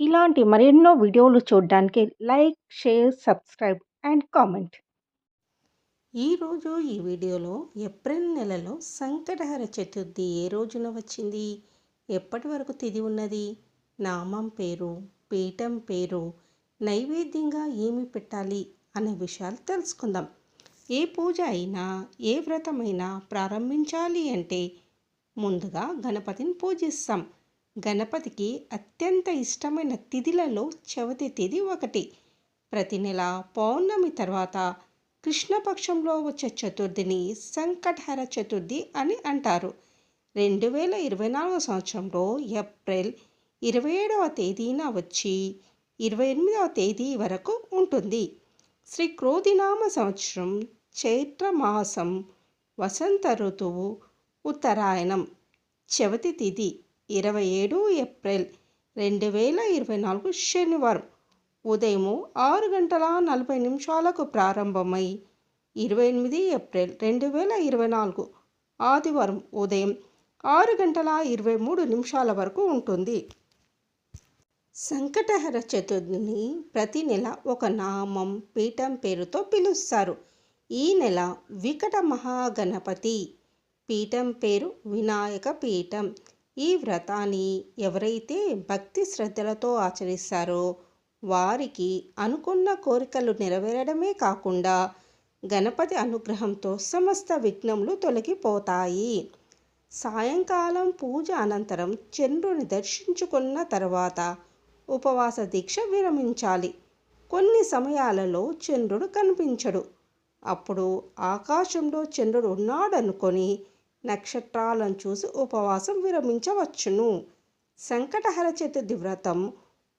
ఇలాంటి మరెన్నో వీడియోలు చూడడానికి like, share, subscribe and comment. ఈరోజు ఈ వీడియోలో ఏప్రిల్ నెలలో సంకటహర చతుర్థి ఏ రోజున వచ్చింది? ఎప్పటి వరకు తిది ఉన్నది? నామం పేరు పీఠం పేరు నైవేద్యంగా ఏమి పెట్టాలి అనే విషయాలు తెలుసుకుందాం. ఏ పూజ అయినా ఏ వ్రతమైనా ప్రారంభించాలి అంటే ముందుగా గణపతిని పూజిస్తాం. గణపతికి అత్యంత ఇష్టమైన తిథిలలో చవితి తిథి ఒకటి. ప్రతి నెల పౌర్ణమి తర్వాత కృష్ణపక్షంలో వచ్చే చతుర్థిని సంకటహర చతుర్థి అని అంటారు. రెండు వేల ఇరవై నాలుగో సంవత్సరంలో ఏప్రిల్ ఇరవై ఏడవ తేదీన వచ్చి ఇరవై ఎనిమిదవ తేదీ వరకు ఉంటుంది. శ్రీ క్రోధినామ సంవత్సరం చైత్ర మాసం వసంత ఋతువు ఉత్తరాయణం. చవితి తిథి ఇరవై ఏడు ఏప్రిల్ రెండు వేల ఇరవై నాలుగు శనివారం. ఉదయం ఆరు గంటల నలభై నిమిషాలకు ప్రారంభమై ఇరవై ఎనిమిది ఏప్రిల్ రెండు వేల ఇరవై నాలుగు ఆదివారం ఉదయం ఆరు గంటల ఇరవై మూడు నిమిషాల వరకు ఉంటుంది. సంకటహర చతుర్థిని ప్రతి నెల ఒక నామం పీఠం పేరుతో పిలుస్తారు. ఈ నెల వికట మహాగణపతి. పీఠం పేరు వినాయక పీఠం. ఈ వ్రతాన్ని ఎవరైతే భక్తి శ్రద్ధలతో ఆచరిస్తారో వారికి అనుకున్న కోరికలు నెరవేరడమే కాకుండా గణపతి అనుగ్రహంతో సమస్త విఘ్నములు తొలగిపోతాయి. సాయంకాలం పూజ అనంతరం చంద్రుని దర్శించుకున్న తర్వాత ఉపవాస దీక్ష విరమించాలి. కొన్ని సమయాలలో చంద్రుడు కనిపించడు. అప్పుడు ఆకాశంలో చంద్రుడు ఉన్నాడనుకొని నక్షత్రాలను చూసి ఉపవాసం విరమించవచ్చును. సంకటహర చతుర్థి వ్రతం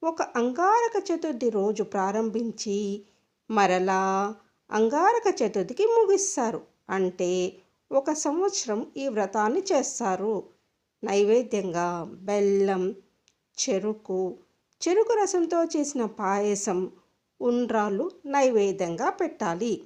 ఒక అంగారక చతుర్థి రోజు ప్రారంభించి మరలా అంగారక చతుర్థికి ముగిస్తారు. అంటే ఒక సంవత్సరం ఈ వ్రతాన్ని చేస్తారు. నైవేద్యంగా బెల్లం చెరుకు చెరుకు రసంతో చేసిన పాయసం ఉండ్రాలు నైవేద్యంగా పెట్టాలి.